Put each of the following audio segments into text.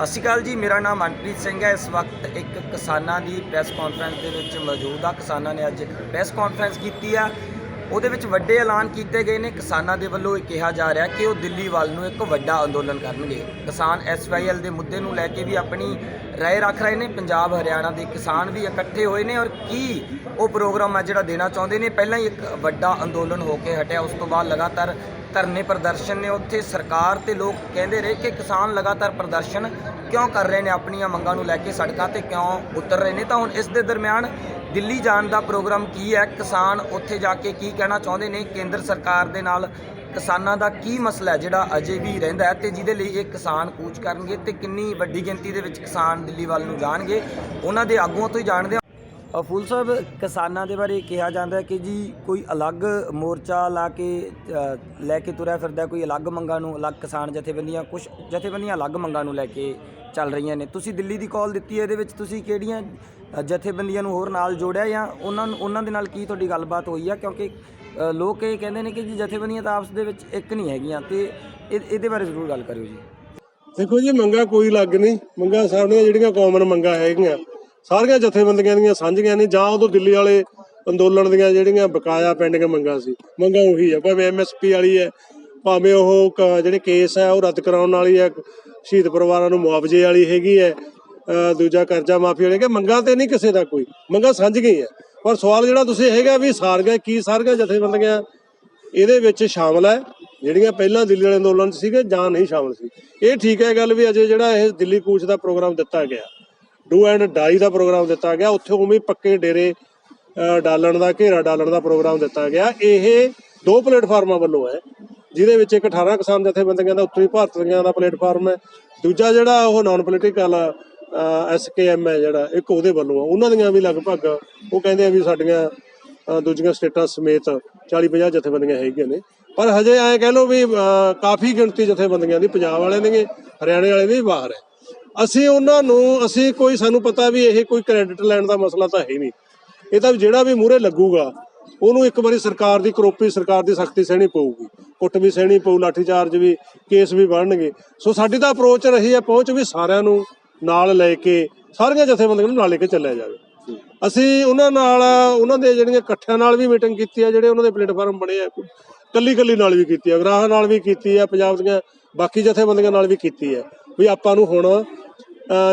ਸਤਿ ਸ਼੍ਰੀ ਅਕਾਲ ਜੀ, ਮੇਰਾ ਨਾਮ ਮਨਪ੍ਰੀਤ ਸਿੰਘ ਹੈ। ਇਸ ਵਕਤ ਇੱਕ ਕਿਸਾਨਾਂ ਦੀ ਪ੍ਰੈਸ ਕਾਨਫਰੰਸ ਦੇ ਵਿੱਚ ਮੌਜੂਦ ਆ। ਕਿਸਾਨਾਂ ਨੇ ਅੱਜ ਪ੍ਰੈਸ ਕਾਨਫਰੰਸ ਕੀਤੀ ਆ। ਉਹਦੇ ਵਿੱਚ ਵੱਡੇ ਐਲਾਨ ਕੀਤੇ ਗਏ ਨੇ। ਕਿਸਾਨਾਂ ਦੇ ਵੱਲੋਂ ਇਹ ਕਿਹਾ ਜਾ ਰਿਹਾ ਕਿ ਉਹ ਦਿੱਲੀ ਵੱਲ ਨੂੰ ਇੱਕ ਵੱਡਾ ਅੰਦੋਲਨ ਕਰਨਗੇ। ਕਿਸਾਨ ਐਸਵਾਈਐਲ ਦੇ ਮੁੱਦੇ ਨੂੰ ਲੈ ਕੇ ਵੀ ਆਪਣੀ ਰਾਏ ਰੱਖ ਰਹੇ ਨੇ। ਪੰਜਾਬ, ਹਰਿਆਣਾ ਦੇ ਕਿਸਾਨ ਵੀ ਇਕੱਠੇ ਹੋਏ ਨੇ। ਔਰ ਕੀ ਉਹ ਪ੍ਰੋਗਰਾਮ ਆ ਜਿਹੜਾ ਦੇਣਾ ਚਾਹੁੰਦੇ ਨੇ। ਪਹਿਲਾਂ ਹੀ ਇੱਕ ਵੱਡਾ ਅੰਦੋਲਨ ਹੋ ਕੇ ਹਟਿਆ। ਉਸ ਤੋਂ ਬਾਅਦ ਲਗਾਤਾਰ ਧਰਨੇ ਪ੍ਰਦਰਸ਼ਨ ਨੇ ਉੱਥੇ ਸਰਕਾਰ ਤੇ ਲੋਕ ਕਹਿੰਦੇ ਰਹੇ ਕਿ ਕਿਸਾਨ ਲਗਾਤਾਰ ਪ੍ਰਦਰਸ਼ਨ ਕਿਉਂ ਕਰ ਰਹੇ ਨੇ, ਆਪਣੀਆਂ ਮੰਗਾਂ ਨੂੰ ਲੈ ਕੇ ਸੜਕਾਂ ਤੇ ਕਿਉਂ ਉਤਰ ਰਹੇ ਨੇ। ਤਾਂ ਹੁਣ ਇਸ ਦੇ ਦਰਮਿਆਨ ਦਿੱਲੀ ਜਾਣ ਦਾ ਪ੍ਰੋਗਰਾਮ ਕੀ ਹੈ? ਕਿਸਾਨ ਉੱਥੇ ਜਾ ਕੇ ਕੀ ਕਹਿਣਾ ਚਾਹੁੰਦੇ ਨੇ? ਕੇਂਦਰ ਸਰਕਾਰ ਦੇ ਨਾਲ ਕਿਸਾਨਾਂ ਦਾ ਕੀ ਮਸਲਾ ਹੈ, ਜਿਹੜਾ ਅਜੇ ਵੀ ਰਹਿੰਦਾ ਹੈ ਤੇ ਜਿਹਦੇ ਲਈ ਇਹ ਕਿਸਾਨ ਕੂਚ ਕਰਨਗੇ ਤੇ ਕਿੰਨੀ ਵੱਡੀ ਗਿਣਤੀ ਦੇ ਵਿੱਚ ਕਿਸਾਨ ਦਿੱਲੀ ਵੱਲ ਨੂੰ ਜਾਣਗੇ, ਉਹਨਾਂ ਦੇ ਆਗੂਆਂ ਤੋਂ ਹੀ ਜਾਣਦੇ ਫੂਲ ਸਾਹਿਬ, ਕਿਸਾਨਾਂ ਦੇ ਬਾਰੇ ਕਿਹਾ ਜਾਂਦਾ ਹੈ ਕਿ ਜੀ ਕੋਈ ਅਲੱਗ ਮੋਰਚਾ ਲਾ ਕੇ ਲੈ ਕੇ ਤੁਰਿਆ ਫਿਰਦਾ, ਕੋਈ ਅਲੱਗ ਮੰਗਾਂ ਨੂੰ, ਅਲੱਗ ਕਿਸਾਨ ਜਥੇਬੰਦੀਆਂ ਕੁਝ ਜਥੇਬੰਦੀਆਂ ਅਲੱਗ ਮੰਗਾਂ ਨੂੰ ਲੈ ਕੇ ਚੱਲ ਰਹੀਆਂ ਨੇ। ਤੁਸੀਂ ਦਿੱਲੀ ਦੀ ਕਾਲ ਦਿੱਤੀ ਹੈ, ਇਹਦੇ ਵਿੱਚ ਤੁਸੀਂ ਕਿਹੜੀਆਂ ਜਥੇਬੰਦੀਆਂ ਨੂੰ ਹੋਰ ਨਾਲ ਜੋੜਿਆ ਜਾਂ ਉਹਨਾਂ ਨੂੰ, ਉਹਨਾਂ ਦੇ ਨਾਲ ਕੀ ਤੁਹਾਡੀ ਗੱਲਬਾਤ ਹੋਈ ਆ? ਕਿਉਂਕਿ ਲੋਕ ਇਹ ਕਹਿੰਦੇ ਨੇ ਕਿ ਜੀ ਜਥੇਬੰਦੀਆਂ ਤਾਂ ਆਪਸ ਦੇ ਵਿੱਚ ਇੱਕ ਨਹੀਂ ਹੈਗੀਆਂ ਤੇ ਇਹ- ਇਹਦੇ ਬਾਰੇ ਜ਼ਰੂਰ ਗੱਲ ਕਰਿਓ ਜੀ। ਦੇਖੋ ਜੀ, ਮੰਗਾ ਕੋਈ ਲੱਗ ਨਹੀਂ। ਮੰਗਾ ਸਾਡੀਆਂ ਜਿਹੜੀਆਂ ਕਾਮਨ ਮੰਗਾ ਹੈਗੀਆਂ। ਸਾਰੀਆਂ ਜਥੇਬੰਦੀਆਂ ਦੀਆਂ ਸਾਂਝੀਆਂ ਨੇ ਜਾਂ ਉਦੋਂ ਦਿੱਲੀ ਵਾਲੇ ਅੰਦੋਲਨ ਦੀਆਂ ਜਿਹੜੀਆਂ ਬਕਾਇਆ ਪੈਂਡਿੰਗ ਮੰਗਾਂ ਸੀ, ਮੰਗਾਂ ਉਹੀ ਹੈ ਭਾਵੇਂ ਐਮਐਸਪੀ ਵਾਲੀ ਹੈ, ਭਾਵੇਂ ਉਹ ਕ- ਜਿਹੜੇ ਕੇਸ ਹੈ, ਉਹ ਰੱਦ ਕਰਾਉਣ ਵਾਲੀ ਹੈ, ਸ਼ਹੀਦ ਪਰਿਵਾਰਾਂ ਨੂੰ ਮੁਆਵਜ਼ੇ ਵਾਲੀ ਹੈਗੀ ਹੈ ਦੂਜਾ ਕਰਜ਼ਾ ਮਾਫੀ ਵਾਲੀ, ਕਿ ਮੰਗਾਂ ਤੇ ਨਹੀਂ ਕਿਸੇ ਦਾ ਕੋਈ, ਮੰਗਾ ਸਾਂਝੀਆਂ ਹੀ ਹੈ ਪਰ ਸਵਾਲ ਜਿਹੜਾ ਤੁਸੀਂ ਹੈਗਾ ਵੀ ਸਾਰੀਆਂ, ਕੀ ਸਾਰੀਆਂ ਜਥੇਬੰਦੀਆਂ ਇਹਦੇ ਵਿੱਚ ਸ਼ਾਮਲ ਹੈ, ਜਿਹੜੀਆਂ ਪਹਿਲਾਂ ਦਿੱਲੀ ਵਾਲੇ ਅੰਦੋਲਨ 'ਚ ਸੀਗੇ ਜਾਂ ਨਹੀਂ ਸ਼ਾਮਲ ਸੀ? ਇਹ ਠੀਕ ਹੈ ਗੱਲ ਵੀ ਅਜੇ ਜਿਹੜਾ ਇਹ ਦਿੱਲੀ ਕੂਚ ਦਾ ਪ੍ਰੋਗਰਾਮ ਦਿੱਤਾ ਗਿਆ। ਡੂ ਐਂਡ ਡਾਈ ਦਾ ਪ੍ਰੋਗਰਾਮ ਦਿੱਤਾ ਗਿਆ। ਉੱਥੇ ਉਵੇਂ ਪੱਕੇ ਡੇਰੇ ਡਾਲਣ ਦਾ ਘੇਰਾ ਡਾਲਣ ਦਾ ਪ੍ਰੋਗਰਾਮ ਦਿੱਤਾ ਗਿਆ। ਇਹ ਦੋ ਪਲੇਟਫਾਰਮਾਂ ਵੱਲੋਂ ਹੈ, ਜਿਹਦੇ ਵਿੱਚ ਇੱਕ 18 ਕਿਸਾਨ ਜਥੇਬੰਦੀਆਂ ਦਾ, ਉੱਤਰੀ ਭਾਰਤ ਦੀਆਂ ਦਾ ਪਲੇਟਫਾਰਮ ਹੈ। ਦੂਜਾ ਜਿਹੜਾ ਉਹ ਨਾਨ ਪੋਲੀਟੀਕਲ ਐਸਕੇਐਮ ਹੈ ਜਿਹੜਾ, ਇੱਕ ਉਹਦੇ ਵੱਲੋਂ ਆ ਉਹਨਾਂ ਦੀਆਂ ਵੀ ਲਗਭਗ, ਉਹ ਕਹਿੰਦੇ ਆ ਵੀ ਸਾਡੀਆਂ ਦੂਜੀਆਂ ਸਟੇਟਾਂ ਸਮੇਤ 40 50 ਜਥੇਬੰਦੀਆਂ ਹੈਗੀਆਂ ਨੇ। ਪਰ ਹਜੇ ਐਂ ਕਹਿ ਲਓ ਵੀ ਕਾਫੀ ਗਿਣਤੀ ਜਥੇਬੰਦੀਆਂ ਦੀ ਪੰਜਾਬ ਵਾਲਿਆਂ ਦੀ ਹਰਿਆਣੇ ਵਾਲਿਆਂ ਦੀ ਵੀ ਬਾਹਰ ਹੈ। ਅਸੀਂ ਉਹਨਾਂ ਨੂੰ, ਅਸੀਂ ਕੋਈ, ਸਾਨੂੰ ਪਤਾ ਵੀ ਇਹ ਕੋਈ ਕ੍ਰੈਡਿਟ ਲੈਣ ਦਾ ਮਸਲਾ ਤਾਂ ਹੈ ਹੀ ਨਹੀਂ। ਇਹ ਤਾਂ ਜਿਹੜਾ ਵੀ ਮੂਹਰੇ ਲੱਗੂਗਾ, ਉਹਨੂੰ ਇੱਕ ਵਾਰੀ ਸਰਕਾਰ ਦੀ ਕਰੋਪੀ, ਸਰਕਾਰ ਦੀ ਸਖਤੀ ਸਹਿਣੀ ਪਊਗੀ। ਕੁੱਟ ਵੀ ਸਹਿਣੀ ਪਊ ਲਾਠੀ ਚਾਰਜ ਵੀ, ਕੇਸ ਵੀ ਬਣਨਗੇ। ਸੋ ਸਾਡੀ ਤਾਂ ਅਪਰੋਚ ਰਹੀ ਹੈ, ਪਹੁੰਚ ਵੀ ਸਾਰਿਆਂ ਨੂੰ ਨਾਲ ਲੈ ਕੇ, ਸਾਰੀਆਂ ਜਥੇਬੰਦੀਆਂ ਨੂੰ ਨਾਲ ਲੈ ਕੇ ਚੱਲਿਆ ਜਾਵੇ। ਅਸੀਂ ਉਹਨਾਂ ਨਾਲ, ਉਹਨਾਂ ਦੇ ਜਿਹੜੀਆਂ ਇਕੱਠਿਆਂ ਨਾਲ ਵੀ ਮੀਟਿੰਗ ਕੀਤੀ ਹੈ, ਜਿਹੜੇ ਉਹਨਾਂ ਦੇ ਪਲੇਟਫਾਰਮ ਬਣੇ ਆ ਕੱਲੀ ਕੱਲੀ ਨਾਲ ਵੀ ਕੀਤੀ ਹੈ ਗਰਾਹਾਂ ਨਾਲ ਵੀ ਕੀਤੀ ਹੈ, ਪੰਜਾਬ ਦੀਆਂ ਬਾਕੀ ਜਥੇਬੰਦੀਆਂ ਨਾਲ ਵੀ ਕੀਤੀ ਹੈ, ਵੀ ਆਪਾਂ ਨੂੰ ਹੁਣ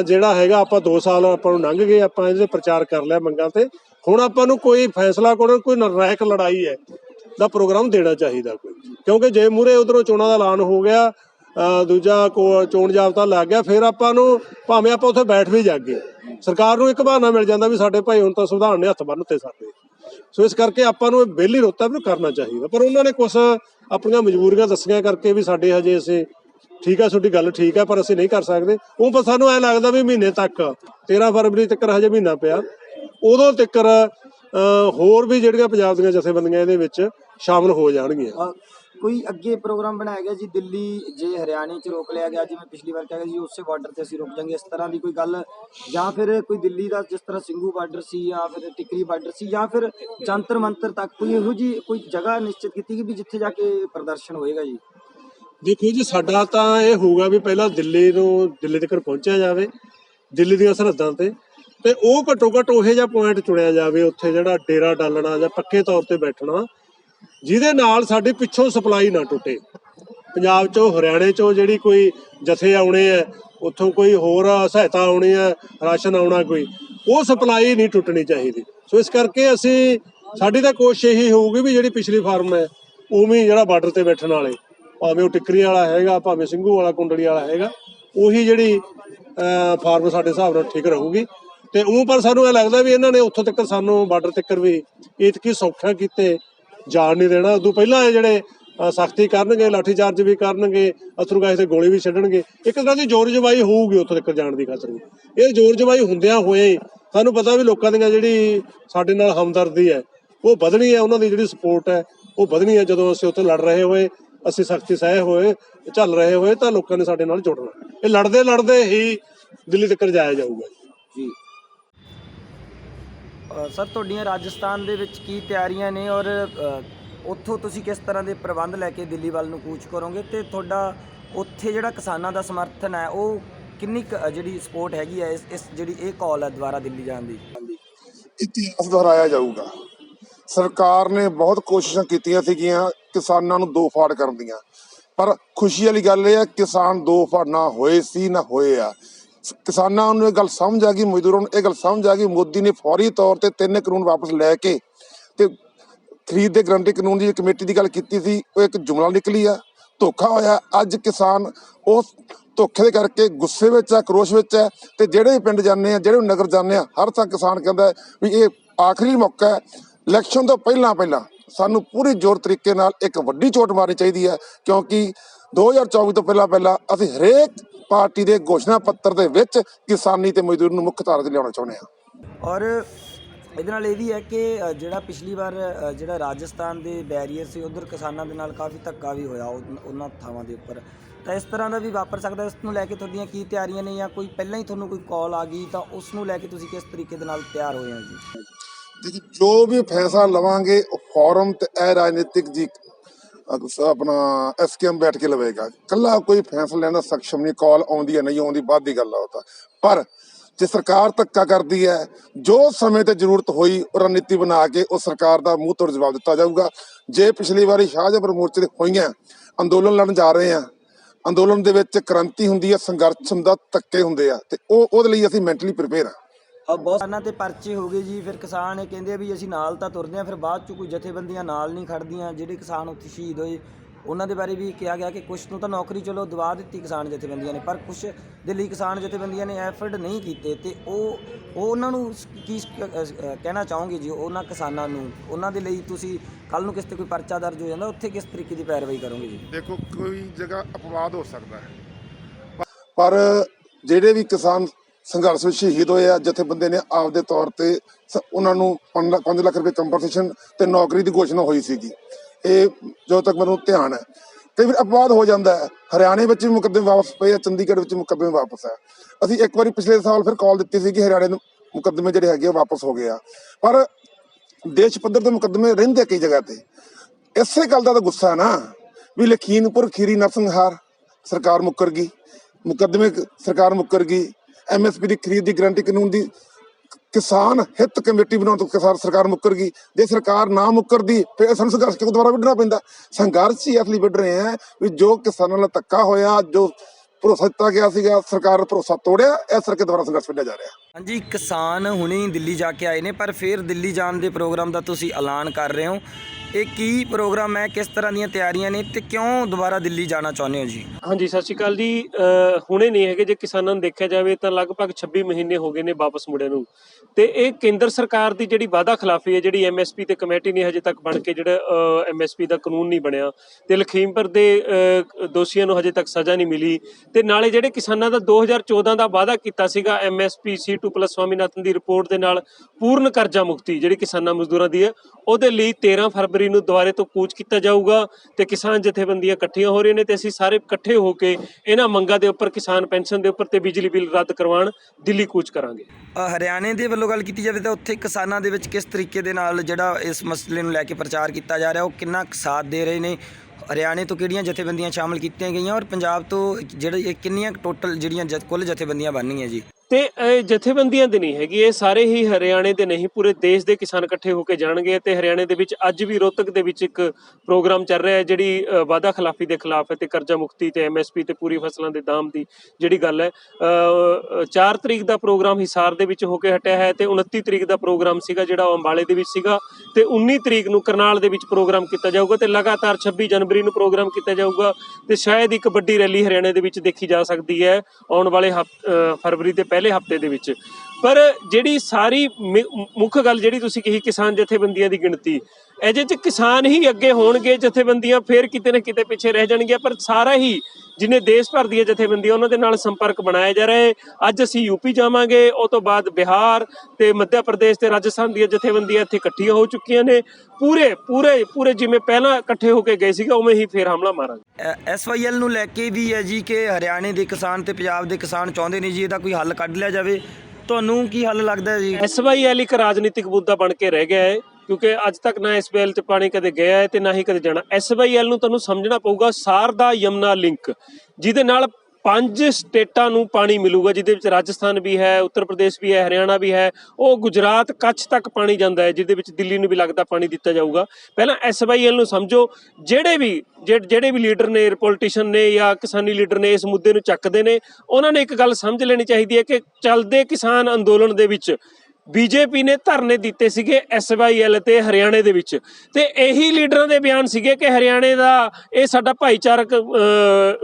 ਜਿਹੜਾ ਹੈਗਾ ਆਪਾਂ 2 ਸਾਲ ਆਪਾਂ ਨੂੰ ਲੰਘ ਗਏ, ਆਪਾਂ ਇਹਦੇ ਪ੍ਰਚਾਰ ਕਰ ਲਿਆ ਮੰਗਾਂ ਤੇ। ਹੁਣ ਆਪਾਂ ਨੂੰ ਕੋਈ ਫੈਸਲਾ ਕਰਨ ਕੋਈ ਨਿਰਣਾਇਕ ਲੜਾਈ ਹੈ, ਦਾ ਪ੍ਰੋਗਰਾਮ ਦੇਣਾ ਚਾਹੀਦਾ ਕੋਈ। ਕਿਉਂਕਿ ਜੇ ਮੂਰੇ ਉਧਰੋਂ ਚੋਣਾਂ ਦਾ ਐਲਾਨ ਹੋ ਗਿਆ ਦੂਜਾ ਕੋ- ਚੋਣ ਜਾਬਤਾ ਲੱਗ ਗਿਆ, ਫਿਰ ਆਪਾਂ ਨੂੰ ਭਾਵੇਂ ਆਪਾਂ ਉੱਥੇ ਬੈਠ ਵੀ ਜਾਗੇ। ਸਰਕਾਰ ਨੂੰ ਇੱਕ ਬਹਾਨਾ ਮਿਲ ਜਾਂਦਾ ਵੀ ਸਾਡੇ ਭਾਈ ਹੁਣ ਤਾਂ ਸੰਵਿਧਾਨ ਨੇ ਹੱਥ ਬੰਨ੍ਹਤੇ ਸਾਡੇ। ਸੋ ਇਸ ਕਰਕੇ ਆਪਾਂ ਨੂੰ ਇਹ ਬੇਲੀ ਰੋਤਾ ਵੀ ਕਰਨਾ ਚਾਹੀਦਾ। ਪਰ ਉਹਨਾਂ ਨੇ ਕੁਝ ਆਪਣੀਆਂ ਮਜਬੂਰੀਆਂ ਦੱਸੀਆਂ ਕਰਕੇ ਵੀ ਸਾਡੇ ਹਜੇ ਅਸੀਂ ਠੀਕ ਹੈ ਤੁਹਾਡੀ ਗੱਲ ਠੀਕ ਹੈ ਪਰ ਅਸੀਂ ਨਹੀਂ ਕਰ ਸਕਦੇ। ਉਹ ਪਰ ਸਾਨੂੰ ਐ ਲੱਗਦਾ ਵੀ ਮਹੀਨੇ ਤੱਕ 13 ਫਰਵਰੀ ਤੱਕ ਹਜੇ ਮਹੀਨਾ ਪਿਆ। ਉਦੋਂ ਤੱਕ ਹੋਰ ਵੀ ਜਿਹੜੀਆਂ ਪੰਜਾਬ ਦੀਆਂ ਜਥੇਬੰਦੀਆਂ ਇਹਦੇ ਵਿੱਚ ਸ਼ਾਮਲ ਹੋ ਜਾਣਗੀਆਂ। ਕੋਈ ਅੱਗੇ ਪ੍ਰੋਗਰਾਮ ਬਣਾਇਆ ਗਿਆ ਜੀ? ਦਿੱਲੀ, ਜੇ ਹਰਿਆਣੇ ਚ ਰੋਕ ਲਿਆ ਗਿਆ, ਜਿਵੇਂ ਪਿਛਲੀ ਵਾਰ ਕਿਹਾ ਗਿਆ ਜੀ ਉਸੇ ਬਾਰਡਰ ਤੇ ਅਸੀਂ ਰੁਕ ਜਾਾਂਗੇ। ਇਸ ਤਰ੍ਹਾਂ ਦੀ ਕੋਈ ਗੱਲ, ਜਾਂ ਫਿਰ ਕੋਈ ਦਿੱਲੀ ਦਾ ਜਿਸ ਤਰ੍ਹਾਂ ਸਿੰਘੂ ਬਾਰਡਰ ਸੀ, ਜਾਂ ਫਿਰ ਟਿਕਰੀ ਬਾਰਡਰ ਸੀ, ਜਾਂ ਫਿਰ ਜੰਤਰ ਮੰਤਰ ਤੱਕ ਕੋਈ ਇਹੋ ਜੀ ਕੋਈ ਜਗ੍ਹਾ ਨਿਸ਼ਚਿਤ ਕੀਤੀ ਗਈ ਵੀ ਜਿੱਥੇ ਜਾ ਕੇ ਪ੍ਰਦਰਸ਼ਨ ਹੋਏਗਾ ਜੀ? ਦੇਖੋ ਜੀ ਸਾਡਾ ਤਾਂ ਇਹ ਹੋਊਗਾ ਵੀ ਪਹਿਲਾਂ ਦਿੱਲੀ ਨੂੰ, ਦਿੱਲੀ ਤੱਕ ਪਹੁੰਚਿਆ ਜਾਵੇ, ਦਿੱਲੀ ਦੀਆਂ ਸਰਹੱਦਾਂ ਤੇ। ਤੇ ਉਹ ਘੱਟੋ ਘੱਟ ਉਹੇ ਜਿਹਾ ਪੁਆਇੰਟ ਚੁਣਿਆ ਜਾਵੇ, ਉੱਥੇ ਜਿਹੜਾ ਡੇਰਾ ਡਾਲਣਾ ਜਾਂ ਪੱਕੇ ਤੌਰ ਤੇ ਬੈਠਣਾ, ਜਿਹਦੇ ਨਾਲ ਸਾਡੀ ਪਿੱਛੋਂ ਸਪਲਾਈ ਨਾ ਟੁੱਟੇ। ਪੰਜਾਬ ਚੋਂ, ਹਰਿਆਣੇ ਚੋਂ ਜਿਹੜੀ ਕੋਈ ਜਥੇ ਆਉਣੇ ਆ, ਉੱਥੋਂ ਕੋਈ ਹੋਰ ਸਹਾਇਤਾ ਆਉਣੀ ਹੈ ਰਾਸ਼ਨ ਆਉਣਾ ਕੋਈ, ਉਹ ਸਪਲਾਈ ਨਹੀਂ ਟੁੱਟਣੀ ਚਾਹੀਦੀ। ਸੋ ਇਸ ਕਰਕੇ ਅਸੀਂ, ਸਾਡੀ ਤਾਂ ਕੋਸ਼ਿਸ਼ ਇਹੀ ਹੋਊਗੀ ਵੀ ਜਿਹੜੀ ਪਿਛਲੀ ਫਾਰਮ ਹੈ, ਉਵੇਂ ਹੀ ਜਿਹੜਾ ਬਾਰਡਰ ਤੇ ਬੈਠਣ ਵਾਲੇ। ਭਾਵੇਂ ਉਹ ਟਿੱਕਰੀ ਵਾਲਾ ਹੈਗਾ, ਭਾਵੇਂ ਸਿੰਘੂ ਵਾਲਾ, ਕੁੰਡਲੀ ਵਾਲਾ ਹੈਗਾ, ਉਹੀ ਜਿਹੜੀ ਫਾਰਮ ਸਾਡੇ ਹਿਸਾਬ ਨਾਲ ਠੀਕ ਰਹੂਗੀ। ਤੇ ਉਹ ਪਰ ਸਾਨੂੰ ਇਹ ਲੱਗਦਾ ਵੀ ਇਹਨਾਂ ਨੇ ਉੱਥੋਂ ਤੱਕ ਸਾਨੂੰ ਬਾਰਡਰ ਤੱਕ ਵੀ ਇਤਕੀ ਸੌਖਾ ਕੀਤੇ ਜਾਣ ਨਹੀਂ ਦੇਣਾ। ਉਦੋਂ ਪਹਿਲਾਂ ਇਹ ਜਿਹੜੇ ਸਖਤੀ ਕਰਨਗੇ, ਲਾਠੀ ਚਾਰਜ ਵੀ ਕਰਨਗੇ, ਅਥਰੂ ਗੈਸ ਤੇ ਗੋਲੀ ਵੀ ਛੱਡਣਗੇ, ਇੱਕ ਤਰ੍ਹਾਂ ਦੀ ਜ਼ੋਰ ਜਵਾਈ ਹੋਊਗੀ ਉੱਥੋਂ ਤੱਕ ਜਾਣ ਦੀ ਖਾਤਰ ਇਹ ਜ਼ੋਰ ਜਵਾਈ ਹੁੰਦਿਆਂ ਹੋਏ ਸਾਨੂੰ ਪਤਾ ਵੀ ਲੋਕਾਂ ਦੀਆਂ ਜਿਹੜੀ ਸਾਡੇ ਨਾਲ ਹਮਦਰਦੀ ਹੈ, ਉਹ ਵਧਣੀ ਹੈ, ਉਹਨਾਂ ਦੀ ਜਿਹੜੀ ਸਪੋਰਟ ਹੈ, ਉਹ ਵਧਣੀ ਹੈ ਜਦੋਂ ਅਸੀਂ ਉੱਥੇ ਲੜ ਰਹੇ ਹੋਏ। ਅਸੀਂ ਸਖਤੀ ਸਹਿ ਹੋਏ ਚੱਲ ਰਹੇ ਹੋਏ ਤਾਂ ਲੋਕਾਂ ਨੇ ਸਾਡੇ ਨਾਲ ਜੁੜਨਾ। ਇਹ ਲੜਦੇ ਲੜਦੇ ਹੀ ਦਿੱਲੀ ਤੱਕ ਜਾਇਆ ਜਾਊਗਾ ਜੀ। ਸਰ ਤੁਹਾਡੀਆਂ ਰਾਜਸਥਾਨ ਦੇ ਵਿੱਚ ਕੀ ਤਿਆਰੀਆਂ ਨੇ ਔਰ ਉੱਥੋਂ ਤੁਸੀਂ ਕਿਸ ਤਰ੍ਹਾਂ ਦੇ ਪ੍ਰਬੰਧ ਲੈ ਕੇ ਦਿੱਲੀ ਵੱਲ ਨੂੰ ਕੂਚ ਕਰੋਗੇ ਤੇ ਤੁਹਾਡਾ ਉੱਥੇ ਜਿਹੜਾ ਕਿਸਾਨਾਂ ਦਾ ਸਮਰਥਨ ਹੈ ਉਹ ਕਿੰਨੀ ਜਿਹੜੀ ਸਪੋਰਟ ਹੈਗੀ ਹੈ ਇਸ ਇਸ ਜਿਹੜੀ ਇਹ ਕਾਲ ਹੈ ਦੁਬਾਰਾ ਦਿੱਲੀ ਜਾਣ ਦੀ? ਇਤਿਹਾਸ ਦੁਹਰਾਇਆ ਜਾਊਗਾ। ਸਰਕਾਰ ਨੇ ਬਹੁਤ ਕੋਸ਼ਿਸ਼ਾਂ ਕੀਤੀਆਂ ਸੀਗੀਆਂ ਕਿਸਾਨਾਂ ਨੂੰ ਦੋ ਫਾੜ ਕਰਨ ਦੀਆਂ। ਪਰ ਖੁਸ਼ੀ ਵਾਲੀ ਗੱਲ ਇਹ ਹੈ, ਕਿਸਾਨ ਦੋ ਫਾੜ ਨਾ ਹੋਏ ਸੀ, ਨਾ ਹੋਏ ਆ। ਕਿਸਾਨਾਂ ਨੂੰ ਇਹ ਗੱਲ ਸਮਝ ਆ ਗਈ, ਮਜ਼ਦੂਰਾਂ ਨੂੰ ਇਹ ਗੱਲ ਸਮਝ ਆ ਗਈ, ਮੋਦੀ ਨੇ ਫੌਰੀ ਤੌਰ ਤੇ ਤਿੰਨ ਕਾਨੂੰਨ ਵਾਪਸ ਲੈ ਕੇ ਤੇ ਖਰੀਦ ਦੇ ਗਰੰਟੀ ਕਾਨੂੰਨ ਦੀ ਕਮੇਟੀ ਦੀ ਗੱਲ ਕੀਤੀ ਸੀ, ਉਹ ਇੱਕ ਜੁਮਲਾ ਨਿਕਲੀ ਆ, ਧੋਖਾ ਹੋਇਆ। ਅੱਜ ਕਿਸਾਨ ਉਸ ਧੋਖੇ ਦੇ ਕਰਕੇ ਗੁੱਸੇ ਵਿੱਚ ਆ, ਕਰੋਸ਼ ਵਿੱਚ ਹੈ ਤੇ ਜਿਹੜੇ ਵੀ ਪਿੰਡ ਜਾਂਦੇ ਆ, ਜਿਹੜੇ ਵੀ ਨਗਰ ਜਾਂਦੇ ਆ, ਹਰ ਥਾਂ ਕਿਸਾਨ ਕਹਿੰਦਾ ਵੀ ਇਹ ਆਖਰੀ ਮੌਕਾ ਹੈ, ਇਲੈਕਸ਼ਨ ਤੋਂ ਪਹਿਲਾਂ ਪਹਿਲਾਂ ਸਾਨੂੰ ਪੂਰੀ ਜ਼ੋਰ ਤਰੀਕੇ ਨਾਲ ਇੱਕ ਵੱਡੀ ਚੋਟ ਮਾਰਨੀ ਚਾਹੀਦੀ ਹੈ, ਕਿਉਂਕਿ 2024 ਤੋਂ ਪਹਿਲਾਂ ਪਹਿਲਾਂ ਅਸੀਂ ਹਰੇਕ ਪਾਰਟੀ ਦੇ ਘੋਸ਼ਣਾ ਪੱਤਰ ਦੇ ਵਿੱਚ ਕਿਸਾਨੀ ਤੇ ਮਜ਼ਦੂਰ ਨੂੰ ਮੁੱਖ ਧਾਰਾ 'ਚ ਲਿਆਉਣਾ ਚਾਹੁੰਦੇ ਹਾਂ। ਔਰ ਇਹਦੇ ਨਾਲ ਇਹ ਵੀ ਹੈ ਕਿ ਜਿਹੜਾ ਪਿਛਲੀ ਵਾਰ ਜਿਹੜਾ ਰਾਜਸਥਾਨ ਦੇ ਬੈਰੀਅਰ ਸੀ, ਉਧਰ ਕਿਸਾਨਾਂ ਦੇ ਨਾਲ ਕਾਫੀ ਧੱਕਾ ਵੀ ਹੋਇਆ ਉਹਨਾਂ ਥਾਵਾਂ ਦੇ ਉੱਪਰ। ਤਾਂ ਇਸ ਤਰ੍ਹਾਂ ਦਾ ਵੀ ਵਾਪਰ ਸਕਦਾ, ਇਸ ਨੂੰ ਲੈ ਕੇ ਤੁਹਾਡੀਆਂ ਕੀ ਤਿਆਰੀਆਂ ਨੇ ਜਾਂ ਕੋਈ ਪਹਿਲਾਂ ਹੀ ਤੁਹਾਨੂੰ ਕੋਈ ਕਾਲ ਆ ਗਈ ਤਾਂ ਉਸ ਨੂੰ ਲੈ ਕੇ ਤੁਸੀਂ ਕਿਸ ਤਰੀਕੇ ਦੇ ਨਾਲ ਤਿਆਰ ਹੋਏ ਹੋ ਜੀ? ਜੋ ਵੀ ਫੈਸਲਾ ਲਵਾਂਗੇ, ਉਹ ਫੋਰਮ ਤੇ ਇਹ ਰਾਜਨੀਤਿਕ ਜੀ ਆਪਣਾ ਐਸਕੇਐਮ ਬੈਠ ਕੇ ਲਵੇਗਾ। ਕੱਲਾ ਕੋਈ ਫੈਸਲਾ ਲੈਣਾ ਸક્ષਮ ਨਹੀਂ, ਕਾਲ ਆਉਂਦੀ ਹੈ, ਨਹੀਂ ਆਉਂਦੀ ਬਾਅਦ ਦੀ ਗੱਲ ਆ ਉਹ ਪਰ ਜੇ ਸਰਕਾਰ ਧੱਕਾ ਕਰਦੀ ਹੈ, ਜੋ ਸਮੇਂ ਤੇ ਜ਼ਰੂਰਤ ਹੋਈ ਰਣਨੀਤੀ ਬਣਾ ਕੇ ਉਹ ਸਰਕਾਰ ਦਾ ਮੂੰਹ ਤੋੜ ਜਵਾਬ ਦਿੱਤਾ ਜਾਊਗਾ। ਜੇ ਪਿਛਲੀ ਵਾਰੀ ਸ਼ਾਹਜਹਾਂਪੁਰ ਮੋਰਚੇ ਤੇ ਹੋਈਆਂ ਅੰਦੋਲਨ ਲੜਨ ਜਾ ਰਹੇ ਆ ਅੰਦੋਲਨ ਦੇ ਵਿੱਚ ਕ੍ਰਾਂਤੀ ਹੁੰਦੀ ਹੈ ਸੰਘਰਸ਼ ਹੁੰਦਾ ਧੱਕੇ ਹੁੰਦੇ ਆ, ਤੇ ਉਹ, ਉਹਦੇ ਲਈ ਅਸੀਂ ਮੈਂਟਲੀ ਪ੍ਰਿਪੇਅਰ ਆ ਅਬ ਬਹੁਤ ਕਿਸਾਨਾਂ ਤੇ ਪਰਚੇ ਹੋ ਗਏ ਜੀ। ਫਿਰ ਕਿਸਾਨ ਇਹ ਕਹਿੰਦੇ ਆ ਵੀ ਅਸੀਂ ਨਾਲ ਤਾਂ ਤੁਰਦੇ ਆ ਫਿਰ ਬਾਅਦ ਚ ਕੋਈ ਜਥੇਬੰਦੀਆਂ ਨਾਲ ਨਹੀਂ ਖੜਦੀਆਂ ਜਿਹੜੇ ਕਿਸਾਨ ਉੱਥੇ ਸ਼ਹੀਦ ਹੋਏ ਉਹਨਾਂ ਦੇ ਬਾਰੇ ਵੀ ਕਿਹਾ ਗਿਆ ਕਿ ਕੁਝ ਨੂੰ ਤਾਂ ਨੌਕਰੀ ਚਲੋ ਦਵਾ ਦਿੱਤੀ ਕਿਸਾਨ ਜਥੇਬੰਦੀਆਂ ਨੇ ਪਰ ਕੁਝ ਦੇ ਲਈ ਕਿਸਾਨ ਜਥੇਬੰਦੀਆਂ ਨੇ ਐਫਰਟ ਨਹੀਂ ਕੀਤੇ ਤੇ ਉਹ ਉਹ ਉਹਨਾਂ ਨੂੰ ਕੀ ਕਹਿਣਾ ਚਾਹੋਗੇ ਜੀ ਉਹਨਾਂ ਕਿਸਾਨਾਂ ਨੂੰ? ਉਹਨਾਂ ਦੇ ਲਈ ਤੁਸੀਂ ਕੱਲ ਨੂੰ ਕਿਸੇ ਤੇ ਕੋਈ ਪਰਚਾ ਦਰਜ ਹੋ ਜਾਂਦਾ ਉੱਥੇ ਕਿਸ ਤਰੀਕੇ ਦੀ ਪੈਰਵਾਈ ਕਰੋਗੇ ਜੀ? ਦੇਖੋ ਕੋਈ ਜਗ੍ਹਾ ਅਪਵਾਦ ਹੋ ਸਕਦਾ ਹੈ। ਪਰ ਜਿਹੜੇ ਵੀ ਕਿਸਾਨ ਸੰਘਰਸ਼ ਵਿੱਚ ਸ਼ਹੀਦ ਹੋਏ ਆ ਜਥੇਬੰਦੇ ਨੇ ਆਪਦੇ ਤੌਰ ਤੇ ਸ- ਉਹਨਾਂ ਨੂੰ 5 ਲੱਖ ਰੁਪਏ ਕੰਪਨਸੇਸ਼ਨ ਤੇ ਨੌਕਰੀ ਦੀ ਘੋਸ਼ਣਾ ਹੋਈ ਸੀਗੀ। ਇਹ ਜੋ ਤੱਕ ਮੈਨੂੰ ਧਿਆਨ ਹੈ। ਕਈ ਵਾਰ ਅਪਵਾਦ ਹੋ ਜਾਂਦਾ ਹੈ। ਹਰਿਆਣੇ ਵਿੱਚ ਵੀ ਮੁਕੱਦਮੇ ਵਾਪਸ ਪਏ ਆ, ਚੰਡੀਗੜ੍ਹ ਵਿੱਚ ਮੁਕੱਦਮੇ ਵਾਪਸ ਹੈ ਅਸੀਂ ਇੱਕ ਵਾਰੀ ਪਿਛਲੇ ਸਾਲ ਫਿਰ ਕਾਲ ਦਿੱਤੀ ਸੀ ਕਿ ਹਰਿਆਣੇ ਦੇ ਮੁਕੱਦਮੇ ਜਿਹੜੇ ਹੈਗੇ ਆ ਵਾਪਸ ਹੋ ਗਏ ਆ। ਪਰ ਦੇਸ਼ ਪੱਧਰ ਦੇ ਮੁਕੱਦਮੇ ਰਹਿੰਦੇ ਕਈ ਜਗ੍ਹਾ ਤੇ। ਇਸੇ ਗੱਲ ਦਾ ਤਾਂ ਗੁੱਸਾ ਹੈ ਨਾ ਵੀ ਲਖੀਮਪੁਰ ਖੀਰੀ ਨਰਸੰਹਾਰ ਸਰਕਾਰ ਮੁੱਕਰ ਗਈ। ਮੁਕੱਦਮੇ ਕ- ਸਰਕਾਰ ਮੁੱਕਰ ਗਈ। ਐਮਐਸਪੀ ਦੀ ਖਰੀਦ ਦੀ ਗਰੰਟੀ ਕਾਨੂੰਨ ਦੀ ਕਿਸਾਨ ਹਿੱਤ ਕਮੇਟੀ ਬਣਾਉਣ ਤੋਂ ਕਿਸਾਨ ਸਰਕਾਰ ਮੁੱਕਰ ਗਈ। ਜੇ ਸਰਕਾਰ ਨਾ ਮੁੱਕਰਦੀ, ਫਿਰ ਸਾਨੂੰ ਸੰਘਰਸ਼ ਕਿਉਂ ਦੁਬਾਰਾ ਵਿੱਢਣਾ ਪੈਂਦਾ? ਸੰਘਰਸ਼ ਹੀ ਅਸਲੀ ਵਿੱਢ ਰਹੇ ਆ ਵੀ ਜੋ ਕਿਸਾਨਾਂ ਨਾਲ ਧੱਕਾ ਹੋਇਆ, ਜੋ ਭਰੋਸਾ ਦਿੱਤਾ ਗਿਆ ਸੀਗਾ, ਸਰਕਾਰ ਨੇ ਭਰੋਸਾ ਤੋੜਿਆ, ਇਸ ਕਰਕੇ ਦੁਬਾਰਾ ਸੰਘਰਸ਼ ਵਿੱਢਿਆ ਜਾ ਰਿਹਾ। ਹਾਂਜੀ, ਕਿਸਾਨ ਹੁਣੇ ਦਿੱਲੀ ਜਾ ਕੇ ਆਏ ਨੇ, ਪਰ ਫਿਰ ਦਿੱਲੀ ਜਾਣ ਦੇ ਪ੍ਰੋਗਰਾਮ ਦਾ ਤੁਸੀਂ ਐਲਾਨ ਕਰ ਰਹੇ ਹੋ। ਇਹ ਕੀ ਪ੍ਰੋਗਰਾਮ ਹੈ, ਕਿਸ ਤਰ੍ਹਾਂ ਦੀਆਂ ਤਿਆਰੀਆਂ ਨੇ ਤੇ ਕਿਉਂ ਦੁਬਾਰਾ ਦਿੱਲੀ ਜਾਣਾ ਚਾਹੁੰਦੇ ਹੋ ਜੀ? ਹਾਂਜੀ, ਸਤਿ ਸ਼੍ਰੀ ਅਕਾਲ ਜੀ। ਹੁਣੇ ਨਹੀਂ ਹੈਗੇ, ਜੇ ਕਿਸਾਨਾਂ ਨੂੰ ਦੇਖਿਆ ਜਾਵੇ ਤਾਂ ਲਗਭਗ 26 ਮਹੀਨੇ ਹੋ ਗਏ ਨੇ ਵਾਪਸ ਮੁੜਿਆਂ ਨੂੰ। ਤੇ ਇਹ ਕੇਂਦਰ ਸਰਕਾਰ ਦੀ ਜਿਹੜੀ ਵਾਅਦਾ ਖਿਲਾਫੀ ਹੈ, ਜਿਹੜੀ ਐਮਐਸਪੀ ਤੇ ਕਮੇਟੀ ਨੇ ਹਜੇ ਤੱਕ ਬਣ ਕੇ ਜਿਹੜਾ ਐਮਐਸਪੀ ਦਾ ਕਾਨੂੰਨ ਨਹੀਂ ਬਣਿਆ, ਤੇ ਲਖੀਮਪੁਰ ਦੇ ਦੋਸ਼ੀਆਂ ਨੂੰ ਹਜੇ ਤੱਕ ਸਜ਼ਾ ਨਹੀਂ ਮਿਲੀ। ਤੇ ਨਾਲੇ ਜਿਹੜੇ ਕਿਸਾਨਾਂ ਦਾ 2014 ਦਾ ਵਾਅਦਾ ਕੀਤਾ ਸੀਗਾ ਐਮਐਸਪੀ ਪਲੱਸ ਸਵਾਮੀਨਾਥਨ ਦੀ ਰਿਪੋਰਟ ਦੇ ਨਾਲ ਪੂਰਨ ਕਰਜ਼ਾ ਮੁਕਤੀ ਜਿਹੜੀ ਕਿਸਾਨਾਂ ਮਜ਼ਦੂਰਾਂ ਦੀ ਹੈ, ਉਹਦੇ ਲਈ 13 ਫਰਵਰੀ ਨੂੰ ਦੁਬਾਰੇ ਤੋਂ ਕੂਚ ਕੀਤਾ ਜਾਊਗਾ ਤੇ ਕਿਸਾਨ ਜਥੇਬੰਦੀਆਂ ਇਕੱਠੀਆਂ ਹੋ ਰਹੀਆਂ ਨੇ ਤੇ ਅਸੀਂ ਸਾਰੇ ਇਕੱਠੇ ਹੋ ਕੇ ਇਹਨਾਂ ਮੰਗਾਂ ਦੇ ਉੱਪਰ, ਕਿਸਾਨ ਪੈਨਸ਼ਨ ਦੇ ਉੱਪਰ ਤੇ ਬਿਜਲੀ ਬਿੱਲ ਰੱਦ ਕਰਵਾਉਣ ਦਿੱਲੀ ਕੂਚ ਕਰਾਂਗੇ। ਹਰਿਆਣੇ ਦੇ ਵੱਲੋਂ ਗੱਲ ਕੀਤੀ ਜਾਵੇ ਤਾਂ ਉੱਥੇ ਕਿਸਾਨਾਂ ਦੇ ਵਿੱਚ ਕਿਸ ਤਰੀਕੇ ਦੇ ਨਾਲ ਜਿਹੜਾ ਇਸ ਮਸਲੇ ਨੂੰ ਲੈ ਕੇ ਪ੍ਰਚਾਰ ਕੀਤਾ ਜਾ ਰਿਹਾ, ਉਹ ਕਿੰਨਾ ਕੁ ਸਾਥ ਦੇ ਰਹੇ ਨੇ? ਹਰਿਆਣੇ ਤੋਂ ਕਿਹੜੀਆਂ ਜਥੇਬੰਦੀਆਂ ਸ਼ਾਮਲ ਕੀਤੀਆਂ ਗਈਆਂ ਔਰ ਪੰਜਾਬ ਤੋਂ ਜਿਹੜੇ, ਇਹ ਕਿੰਨੀਆਂ ਟੋਟਲ ਜਿਹੜੀਆਂ ਜ- ਕੁੱਲ ਜਥੇਬੰਦੀਆਂ ਬਣਨੀਆਂ ਜੀ? ਤੇ ਜਥੇਬੰਦੀਆਂ ਦੇ ਨਹੀਂ ਹੈਗੀ ਇਹ ਸਾਰੇ ਹੀ ਹਰਿਆਣੇ ਦੇ ਨਹੀਂ ਪੂਰੇ ਦੇਸ਼ ਦੇ ਕਿਸਾਨ ਇਕੱਠੇ ਹੋ ਕੇ ਜਾਣਗੇ ਤੇ ਹਰਿਆਣੇ ਦੇ ਵਿੱਚ ਅੱਜ ਵੀ ਰੋਹਤਕ ਦੇ ਵਿੱਚ ਇੱਕ ਪ੍ਰੋਗਰਾਮ ਚੱਲ ਰਿਹਾ ਹੈ ਜਿਹੜੀ ਅ, ਖਿਲਾਫੀ ਦੇ ਖਿਲਾਫ ਹੈ ਤੇ ਕਰਜ਼ਾ ਮੁਕਤੀ ਤੇ ਐਮਐਸਪੀ ਤੇ ਪੂਰੀ ਫਸਲਾਂ ਦੇ ਦਾਮ ਦੀ ਜਿਹੜੀ ਗੱਲ ਹੈ 4 ਤਰੀਕ ਦਾ ਪ੍ਰੋਗਰਾਮ ਹਿਸਾਰ ਦੇ ਵਿੱਚ ਹੋ ਕੇ ਹਟਿਆ ਹੈ ਤੇ 29 ਤਰੀਕ ਦਾ ਪ੍ਰੋਗਰਾਮ ਸੀਗਾ ਜਿਹੜਾ ਉਹ ਅੰਬਾਲੇ ਦੇ ਵਿੱਚ ਸੀਗਾ ਤੇ 19 ਤਰੀਕ ਨੂੰ ਕਰਨਾਲ ਦੇ ਵਿੱਚ ਪ੍ਰੋਗਰਾਮ ਕੀਤਾ ਜਾਊਗਾ ਤੇ ਲਗਾਤਾਰ 26 ਜਨਵਰੀ ਨੂੰ ਪ੍ਰੋਗਰਾਮ ਕੀਤਾ ਜਾਊਗਾ ਤੇ ਸ਼ਾਇਦ ਇੱਕ ਵੱਡੀ ਰੈਲੀ ਹਰਿਆਣੇ ਦੇ ਵਿੱਚ ਦੇਖੀ ਜਾ ਸਕਦੀ ਹੈ ਆਉਣ ਵਾਲੇ ਹਫ਼- ਫਰਵਰੀ ਦੇ ਪਹਿਲੇ ਹਫ਼ਤੇ ਦੇ ਵਿੱਚ ਪਰ ਜਿਹੜੀ ਸਾਰੀ ਮਿ- ਮੁੱਖ ਗੱਲ ਜਿਹੜੀ ਤੁਸੀਂ ਕਹੀ ਕਿਸਾਨ ਜਥੇਬੰਦੀਆਂ ਦੀ ਗਿਣਤੀ, ਇਹਦੇ ਚ ਕਿਸਾਨ ਹੀ ਅੱਗੇ ਹੋਣਗੇ, ਜਥੇਬੰਦੀਆਂ ਫੇਰ ਕਿਤੇ ਨਾ ਕਿਤੇ ਪਿੱਛੇ ਰਹਿ ਜਾਣਗੀਆਂ, ਪਰ ਸਾਰਾ ਹੀ ਜਿਨੇ ਦੇਸ਼ ਭਰ ਦੀਆਂ ਜਥੇਬੰਦੀਆਂ, ਉਹਨਾਂ ਦੇ ਨਾਲ ਸੰਪਰਕ ਬਣਾਇਆ ਜਾ ਰਿਹਾ ਹੈ। ਅੱਜ ਅਸੀਂ ਯੂਪੀ ਜਾਵਾਂਗੇ, ਉਹ ਤੋਂ ਬਾਅਦ ਬਿਹਾਰ ਤੇ ਮੱਧ ਪ੍ਰਦੇਸ਼ ਤੇ ਰਾਜਸਥਾਨ ਦੀਆਂ ਜਥੇਬੰਦੀਆਂ ਇੱਥੇ ਇਕੱਠੀਆਂ ਹੋ ਚੁੱਕੀਆਂ ਨੇ। ਪੂਰੇ ਪੂਰੇ ਪੂਰੇ ਜਿਵੇਂ ਪਹਿਲਾਂ ਇਕੱਠੇ ਹੋ ਕੇ ਗਏ ਸੀਗਾ, ਉਵੇਂ ਹੀ ਫੇਰ ਹਮਲਾ ਮਾਰਾਂਗੇ। ਐਸਵਾਈਐਲ ਨੂੰ ਲੈ ਕੇ ਵੀ ਹੈ ਜੀ ਕਿ ਹਰਿਆਣੇ ਦੇ ਕਿਸਾਨ ਤੇ ਪੰਜਾਬ ਦੇ ਕਿਸਾਨ ਚਾਹੁੰਦੇ ਨੇ ਜੀ, ਇਹਦਾ ਕੋਈ ਹੱਲ ਕੱਢ ਲਿਆ ਜਾਵੇ। ਤੁਹਾਨੂੰ ਕੀ ਹੱਲ ਲੱਗਦਾ ਹੈ ਜੀ? ਐਸਵਾਈਐਲ ਇੱਕ ਰਾਜਨੀਤਿਕ ਮੁੱਦਾ ਬਣ ਕੇ ਰਹਿ ਗਿਆ ਹੈ, ਕਿਉਂਕਿ ਅੱਜ ਤੱਕ ਨਾ ਇਸ ਬਿੱਲ 'ਚ ਪਾਣੀ ਕਦੇ ਗਿਆ ਹੈ ਤੇ ਨਾ ਹੀ ਕਦੇ ਜਾਣਾ। ਐਸਵਾਈਐਲ ਨੂੰ ਤੁਹਾਨੂੰ ਸਮਝਣਾ ਪਊਗਾ ਸਾਰਦਾ ਯਮਨਾ ਲਿੰਕ, ਜਿਹਦੇ ਨਾਲ ਪੰਜ ਸਟੇਟਾਂ ਨੂੰ ਪਾਣੀ ਮਿਲੂਗਾ, ਜਿਹਦੇ ਵਿੱਚ ਰਾਜਸਥਾਨ ਵੀ ਹੈ, ਉੱਤਰ ਪ੍ਰਦੇਸ਼ ਵੀ ਹੈ, ਹਰਿਆਣਾ ਵੀ ਹੈ, ਉਹ ਗੁਜਰਾਤ ਕੱਛ ਤੱਕ ਪਾਣੀ ਜਾਂਦਾ ਹੈ, ਜਿਹਦੇ ਵਿੱਚ ਦਿੱਲੀ ਨੂੰ ਵੀ ਲੱਗਦਾ ਪਾਣੀ ਦਿੱਤਾ ਜਾਊਗਾ। ਪਹਿਲਾਂ ਐਸਵਾਈਐਲ ਨੂੰ ਸਮਝੋ, ਜਿਹੜੇ ਵੀ ਜਿਹੜੇ ਜਿਹੜੇ ਵੀ ਲੀਡਰ ਨੇ ਪੋਲੀਟੀਸ਼ੀਅਨ ਨੇ ਜਾਂ ਕਿਸਾਨੀ ਲੀਡਰ ਨੇ, ਇਸ ਮੁੱਦੇ ਨੂੰ ਚੱਕਦੇ ਨੇ, ਉਹਨਾਂ ਨੇ ਇੱਕ ਗੱਲ ਸਮਝ ਲੈਣੀ ਚਾਹੀਦੀ ਹੈ ਕਿ ਚੱਲਦੇ ਕਿਸਾਨ ਅੰਦੋਲਨ ਦੇ ਵਿੱਚ ਬੀਜੇਪੀ ਨੇ ਧਰਨੇ ਦਿੱਤੇ ਸੀਗੇ ਐਸਵਾਈਐਲ ਤੇ ਹਰਿਆਣੇ ਦੇ ਵਿੱਚ। ਤੇ ਇਹੀ ਲੀਡਰਾਂ ਦੇ ਬਿਆਨ ਸੀਗੇ ਕਿ ਹਰਿਆਣੇ ਦਾ ਇਹ ਸਾਡਾ ਭਾਈਚਾਰਕ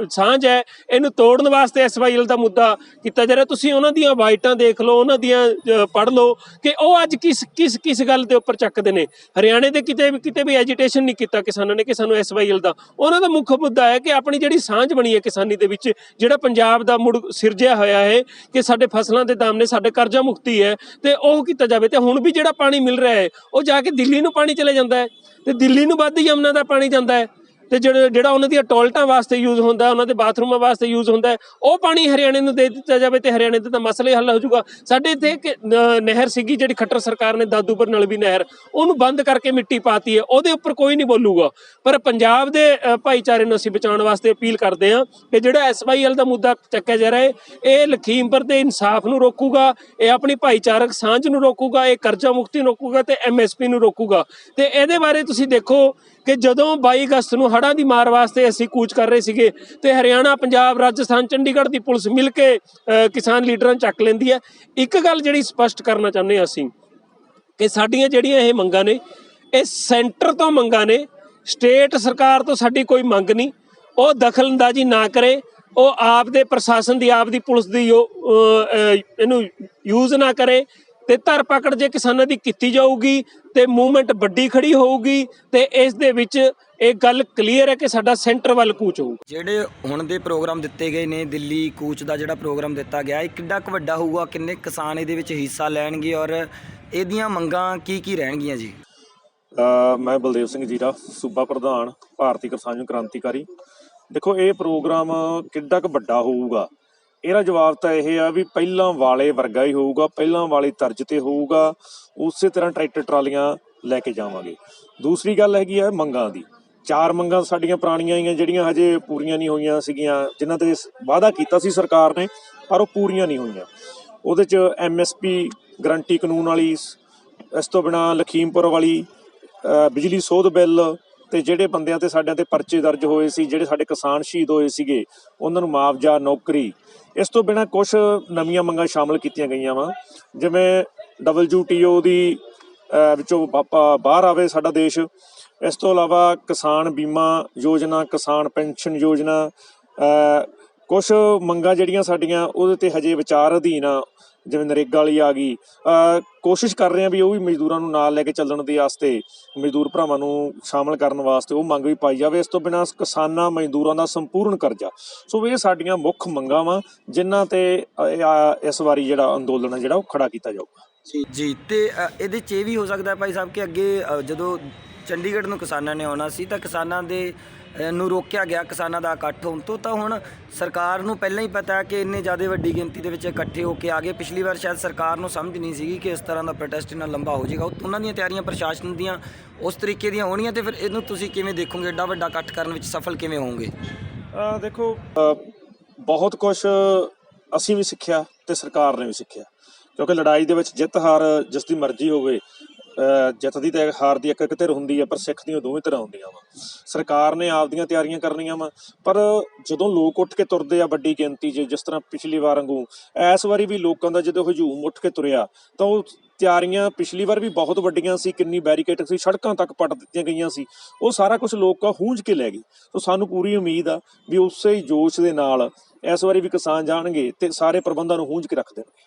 ਸਾਂਝ ਹੈ। ਇਹਨੂੰ ਤੋੜਨ ਵਾਸਤੇ ਐਸਵਾਈਐਲ ਦਾ ਮੁੱਦਾ ਕੀਤਾ ਜਾ ਰਿਹਾ। ਤੁਸੀਂ ਉਹਨਾਂ ਦੀਆਂ ਵਾਈਟਾਂ ਦੇਖ ਲਓ, ਉਹਨਾਂ ਦੀਆਂ ਪੜ੍ਹ ਲਓ ਕਿ ਉਹ ਅੱਜ ਕਿਸ ਕਿਸ ਕਿਸ ਗੱਲ ਦੇ ਉੱਪਰ ਚੱਕਦੇ ਨੇ। ਹਰਿਆਣੇ ਦੇ ਕਿਤੇ ਵੀ ਕਿਤੇ ਵੀ ਐਜੀਟੇਸ਼ਨ ਨਹੀਂ ਕੀਤਾ ਕਿਸਾਨਾਂ ਨੇ ਕਿ ਸਾਨੂੰ ਐਸਵਾਈਐਲ ਦਾ। ਉਹਨਾਂ ਦਾ ਮੁੱਖ ਮੁੱਦਾ ਹੈ ਕਿ ਆਪਣੀ ਜਿਹੜੀ ਸਾਂਝ ਬਣੀ ਹੈ ਕਿਸਾਨੀ ਦੇ ਵਿੱਚ, ਜਿਹੜਾ ਪੰਜਾਬ ਦਾ ਮੁੜ ਸਿਰਜਿਆ ਹੋਇਆ ਹੈ ਕਿ ਸਾਡੇ ਫਸਲਾਂ ਦੇ ਦਾਮ ਨੇ, ਸਾਡੇ ਕਰਜ਼ਾ ਮੁਕਤੀ ਹੈ ਤੇ ਉਹ ਉਹ ਕੀਤਾ ਜਾਵੇ ਤੇ ਹੁਣ ਵੀ ਜਿਹੜਾ ਪਾਣੀ ਮਿਲ ਰਿਹਾ ਹੈ, ਉਹ ਜਾ ਕੇ ਦਿੱਲੀ ਨੂੰ ਪਾਣੀ ਚਲੇ ਜਾਂਦਾ ਹੈ। ਤੇ ਦਿੱਲੀ ਨੂੰ ਵੱਧ ਯਮਨਾ ਦਾ ਪਾਣੀ ਜਾਂਦਾ ਹੈ। ਤੇ ਜਿਹੜਾ ਜਿਹੜਾ ਉਹਨਾਂ ਦੀਆਂ ਟੋਇਲਟਾਂ ਵਾਸਤੇ ਯੂਜ਼ ਹੁੰਦਾ, ਉਹਨਾਂ ਦੇ ਬਾਥਰੂਮਾਂ ਵਾਸਤੇ ਯੂਜ਼ ਹੁੰਦਾ ਉਹ ਪਾਣੀ ਹਰਿਆਣੇ ਨੂੰ ਦੇ ਦਿੱਤਾ ਜਾਵੇ ਤੇ ਹਰਿਆਣੇ ਦੇ ਤਾਂ ਮਸਲੇ ਹੱਲ ਹੋ ਜਾਊਗਾ। ਸਾਡੇ ਇੱਥੇ ਇੱਕ ਨ- ਨਹਿਰ ਸੀਗੀ ਜਿਹੜੀ ਖੱਟਰ ਸਰਕਾਰ ਨੇ ਦਾਦੂਪੁਰ ਨਲਵੀ ਨਹਿਰ, ਉਹਨੂੰ ਬੰਦ ਕਰਕੇ ਮਿੱਟੀ ਪਾਤੀ ਹੈ, ਉਹਦੇ ਉੱਪਰ ਕੋਈ ਨਹੀਂ ਬੋਲੂਗਾ। ਪਰ ਪੰਜਾਬ ਦੇ ਭਾਈਚਾਰੇ ਨੂੰ ਅਸੀਂ ਬਚਾਉਣ ਵਾਸਤੇ ਅਪੀਲ ਕਰਦੇ ਹਾਂ ਕਿ ਜਿਹੜਾ ਐਸਵਾਈਐਲ ਦਾ ਮੁੱਦਾ ਚੱਕਿਆ ਜਾ ਰਿਹਾ ਹੈ, ਇਹ ਲਖੀਮਪੁਰ ਦੇ ਇਨਸਾਫ ਨੂੰ ਰੋਕੂਗਾ, ਇਹ ਆਪਣੀ ਭਾਈਚਾਰਕ ਸਾਂਝ ਨੂੰ ਰੋਕੂਗਾ, ਇਹ ਕਰਜ਼ਾ ਮੁਕਤੀ ਨੂੰ ਰੋਕੂਗਾ ਤੇ ਐਮਐਸਪੀ ਨੂੰ ਰੋਕੂਗਾ। ਤੇ ਇਹਦੇ ਬਾਰੇ ਤੁਸੀਂ ਦੇਖੋ ਕਿ ਜਦੋਂ 22 ਅਗਸਤ ਨੂੰ ਹੜ੍ਹਾਂ ਦੀ ਮਾਰ ਵਾਸਤੇ ਅਸੀਂ ਕੂਚ ਕਰ ਰਹੇ ਸੀਗੇ ਤੇ ਹਰਿਆਣਾ ਪੰਜਾਬ ਰਾਜਸਥਾਨ ਚੰਡੀਗੜ੍ਹ ਦੀ ਪੁਲਿਸ ਮਿਲ ਕੇ ਕਿਸਾਨ ਲੀਡਰਾਂ ਨੂੰ ਚੱਕ ਲੈਂਦੀ ਹੈ। ਇੱਕ ਗੱਲ ਜਿਹੜੀ ਸਪਸ਼ਟ ਕਰਨਾ ਚਾਹੁੰਦੇ ਹਾਂ ਅਸੀਂ ਕਿ ਸਾਡੀਆਂ ਜਿਹੜੀਆਂ ਇਹ ਮੰਗਾਂ ਨੇ ਇਹ ਸੈਂਟਰ ਤੋਂ ਮੰਗਾਂ ਨੇ ਸਟੇਟ ਸਰਕਾਰ ਤੋਂ ਸਾਡੀ ਕੋਈ ਮੰਗ ਨਹੀਂ। ਉਹ ਦਖਲਅੰਦਾਜ਼ੀ ਨਾ ਕਰੇ ਉਹ ਆਪ ਦੇ ਪ੍ਰਸ਼ਾਸਨ ਦੀ ਆਪ ਦੀ ਪੁਲਿਸ ਦੀ ਉਹ, ਇਹਨੂੰ ਯੂਜ਼ ਨਾ ਕਰੇ ਤੇ ਧਰ ਪਕੜ ਜੇ ਕਿਸਾਨਾਂ ਦੀ ਕੀਤੀ ਜਾਊਗੀ ਤੇ ਮੂਵਮੈਂਟ ਵੱਡੀ ਖੜੀ ਹੋਊਗੀ ਤੇ ਇਸ ਦੇ ਵਿੱਚ ਇਹ ਗੱਲ ਕਲੀਅਰ ਹੈ ਕਿ ਸਾਡਾ ਸੈਂਟਰ ਵੱਲ ਕੂਚ ਹੋਊ। ਜਿਹੜੇ ਹੁਣ ਦੇ ਪ੍ਰੋਗਰਾਮ ਦਿੱਤੇ ਗਏ ਨੇ ਦਿੱਲੀ ਕੂਚ ਦਾ ਜਿਹੜਾ ਪ੍ਰੋਗਰਾਮ ਦਿੱਤਾ ਗਿਆ ਇਹ ਕਿੰਨਾ ਕੁ ਵੱਡਾ ਹੋਊਗਾ ਕਿੰਨੇ ਕਿਸਾਨ ਇਹਦੇ ਵਿੱਚ ਹਿੱਸਾ ਲੈਣਗੇ ਔਰ ਇਹਦੀਆਂ ਮੰਗਾਂ ਕੀ ਕੀ ਰਹਿਣਗੀਆਂ ਜੀ? ਮੈਂ ਬਲਦੇਵ ਸਿੰਘ ਜੀਰਾ ਸੂਬਾ ਪ੍ਰਧਾਨ ਭਾਰਤੀ ਕਿਸਾਨ ਕ੍ਰਾਂਤੀਕਾਰੀ। ਦੇਖੋ ਇਹ ਪ੍ਰੋਗਰਾਮ ਕਿੱਡਾ ਕੁ ਵੱਡਾ ਹੋਊਗਾ। ਇਹਦਾ ਜਵਾਬ ਤਾਂ ਇਹ ਆ ਵੀ ਪਹਿਲਾਂ ਵਾਲੇ ਵਰਗਾ ਹੀ ਹੋਊਗਾ, ਪਹਿਲਾਂ ਵਾਲੀ ਤਰਜ਼ ਤੇ ਹੋਊਗਾ, ਉਸੇ ਤਰ੍ਹਾਂ ਟਰੈਕਟਰ ਟਰਾਲੀਆਂ ਲੈ ਕੇ ਜਾਵਾਂਗੇ। ਦੂਸਰੀ ਗੱਲ ਹੈਗੀ ਆ ਮੰਗਾਂ ਦੀ। ਚਾਰ ਮੰਗਾਂ ਸਾਡੀਆਂ ਪੁਰਾਣੀਆਂ ਹੀ ਆ ਜਿਹੜੀਆਂ ਹਜੇ ਪੂਰੀਆਂ ਨਹੀਂ ਹੋਈਆਂ ਸੀਗੀਆਂ, ਜਿਨ੍ਹਾਂ ਤੇ ਵਾਅਦਾ ਕੀਤਾ ਸੀ ਸਰਕਾਰ ਨੇ, ਪਰ ਉਹ ਪੂਰੀਆਂ ਨਹੀਂ ਹੋਈਆਂ। ਉਹਦੇ ਚ ਐਮਐਸਪੀ ਗਰੰਟੀ ਕਾਨੂੰਨ ਵਾਲੀ, ਇਸ ਤੋਂ ਬਿਨਾ ਲਖੀਮਪੁਰ ਵਾਲੀ ਬਿਜਲੀ ਸੋਧ ਬਿੱਲ ਤੇ ਜਿਹੜੇ ਬੰਦਿਆਂ ਤੇ ਸਾਡਿਆਂ ਤੇ ਪਰਚੇ ਦਰਜ ਹੋਏ ਸੀ, ਜਿਹੜੇ ਸਾਡੇ ਕਿਸਾਨ ਸ਼ਹੀਦ ਹੋਏ ਸੀਗੇ, ਉਹਨਾਂ ਨੂੰ ਮੁਆਵਜ਼ਾ, ਨੌਕਰੀ, ਇਸ ਤੋਂ ਬਿਨਾ ਕੁਝ ਨਵੀਆਂ ਮੰਗਾਂ ਸ਼ਾਮਲ ਕੀਤੀਆਂ ਗਈਆਂ ਵਾ। ਜਿਵੇਂ WTO ਦੀ ਵਿੱਚੋਂ ਬਾ- ਬਾਹਰ ਆਵੇ ਸਾਡਾ ਦੇਸ਼, ਇਸ ਤੋਂ ਇਲਾਵਾ ਕਿਸਾਨ ਬੀਮਾ ਯੋਜਨਾ, ਕਿਸਾਨ ਪੈਨਸ਼ਨ ਯੋਜਨਾ ਕੁਝ ਮੰਗਾਂ ਜਿਹੜੀਆਂ ਸਾਡੀਆਂ, ਉਹਦੇ ਤੇ ਹਜੇ ਵਿਚਾਰ ਅਧੀਨ ਆ। ਜਿਵੇਂ ਨਰੇਗਾ ਵਾਲੀ ਆ ਗਈ। ਕੋਸ਼ਿਸ਼ ਕਰ ਰਹੇ ਆ ਵੀ ਉਹ ਵੀ ਮਜ਼ਦੂਰਾਂ ਨੂੰ ਨਾਲ ਲੈ ਕੇ ਚੱਲਣ ਦੇ ਵਾਸਤੇ ਮਜ਼ਦੂਰ ਭਰਾਵਾਂ ਨੂੰ ਸ਼ਾਮਲ ਕਰਨ ਵਾਸਤੇ ਉਹ ਮੰਗ ਵੀ ਪਾਈ ਜਾਵੇ। ਇਸ ਤੋਂ ਬਿਨਾਂ ਕਿਸਾਨਾਂ, ਮਜ਼ਦੂਰਾਂ ਦਾ ਸੰਪੂਰਨ ਕਰਜ਼ਾ। ਸੋ ਇਹ ਸਾਡੀਆਂ ਮੁੱਖ ਮੰਗਾਂ ਵਾ, ਜਿਨ੍ਹਾਂ ਤੇ ਇਸ ਵਾਰੀ ਜਿਹੜਾ ਅੰਦੋਲਨ ਹੈ ਜਿਹੜਾ ਉਹ ਖੜਾ ਕੀਤਾ ਜਾਊਗਾ। ਜੀ ਜੀ ਤੇ ਇਹਦੇ 'ਚ ਇਹ ਵੀ ਹੋ ਸਕਦਾ ਭਾਈ ਸਾਹਿਬ ਕਿ ਅੱਗੇ ਜਦੋਂ ਚੰਡੀਗੜ੍ਹ ਨੂੰ ਕਿਸਾਨਾਂ ਨੇ ਆਉਣਾ ਸੀ ਤਾਂ ਕਿਸਾਨਾਂ ਦੇ ਨੂੰ ਰੋਕਿਆ ਗਿਆ ਕਿਸਾਨਾਂ ਦਾ ਇਕੱਠ ਹੋਣ ਤੋਂ। ਤਾਂ ਹੁਣ ਸਰਕਾਰ ਨੂੰ ਪਹਿਲਾਂ ਹੀ ਪਤਾ ਹੈ ਕਿ ਇੰਨੇ ਜ਼ਿਆਦਾ ਵੱਡੀ ਗਿਣਤੀ ਦੇ ਵਿੱਚ ਇਕੱਠੇ ਹੋ ਕੇ ਆ ਗਏ। ਪਿਛਲੀ ਵਾਰ ਸ਼ਾਇਦ ਸਰਕਾਰ ਨੂੰ ਸਮਝ ਨਹੀਂ ਸੀਗੀ ਕਿ ਇਸ ਤਰ੍ਹਾਂ ਦਾ ਪ੍ਰੋਟੈਸਟ ਇੰਨਾ ਲੰਬਾ ਹੋ ਜਾਏਗਾ। ਉਹ- ਉਹਨਾਂ ਦੀਆਂ ਤਿਆਰੀਆਂ ਪ੍ਰਸ਼ਾਸਨ ਦੀਆਂ ਉਸ ਤਰੀਕੇ ਦੀਆਂ ਹੋਣੀਆਂ ਤੇ ਫਿਰ ਇਹਨੂੰ ਤੁਸੀਂ ਕਿਵੇਂ ਦੇਖੋਗੇ? ਏਡਾ ਵੱਡਾ ਇਕੱਠ ਕਰਨ ਵਿੱਚ ਸਫਲ ਕਿਵੇਂ ਹੋਵੋਗੇ? ਦੇਖੋ ਬਹੁਤ ਕੁਝ ਅਸੀਂ ਵੀ ਸਿੱਖਿਆ ਤੇ ਸਰਕਾਰ ਨੇ ਵੀ ਸਿੱਖਿਆ। ਕਿਉਂਕਿ ਲੜਾਈ ਦੇ ਵਿੱਚ ਜਿੱਤ ਹਾਰ ਜਿਸ ਦੀ ਮਰਜ਼ੀ ਹੋਵੇ ਜਿੱਤ ਦੀ ਤੇ ਹਾਰ ਦੀ ਇੱਕ ਇੱਕ ਧਿਰ ਹੁੰਦੀ ਆ, ਪਰ ਸਿੱਖ ਦੀਆਂ ਦੋਵੇਂ ਤਰ੍ਹਾਂ ਹੁੰਦੀਆਂ ਵਾ। ਸਰਕਾਰ ਨੇ ਆਪਦੀਆਂ ਤਿਆਰੀਆਂ ਕਰਨੀਆਂ ਵਾ, ਪਰ ਜਦੋਂ ਲੋਕ ਉੱਠ ਕੇ ਤੁਰਦੇ ਆ ਵੱਡੀ ਗਿਣਤੀ 'ਚ, ਜਿਸ ਤਰ੍ਹਾਂ ਪਿਛਲੀ ਵਾਰ ਵਾਂਗੂ ਇਸ ਵਾਰੀ ਵੀ ਲੋਕਾਂ ਦਾ ਜਦੋਂ ਹਜੂਮ ਉੱਠ ਕੇ ਤੁਰਿਆ, ਤਾਂ ਉਹ ਤਿਆਰੀਆਂ ਪਿਛਲੀ ਵਾਰ ਵੀ ਬਹੁਤ ਵੱਡੀਆਂ ਸੀ, ਕਿੰਨੀ ਬੈਰੀਕੇਡ ਸੀ, ਸੜਕਾਂ ਤੱਕ ਪੱਟ ਦਿੱਤੀਆਂ ਗਈਆਂ ਸੀ, ਉਹ ਸਾਰਾ ਕੁਝ ਲੋਕ ਹੂੰਝ ਕੇ ਲੈ ਗਏ। ਤਾਂ ਸਾਨੂੰ ਪੂਰੀ ਉਮੀਦ ਆ ਵੀ ਉਸੇ ਹੀ ਜੋਸ਼ ਦੇ ਨਾਲ ਇਸ ਵਾਰੀ ਵੀ ਕਿਸਾਨ ਜਾਣਗੇ ਤੇ ਸਾਰੇ ਪ੍ਰਬੰਧਾਂ ਨੂੰ ਹੂੰਝ ਕੇ ਰੱਖ ਦੇਣਗੇ।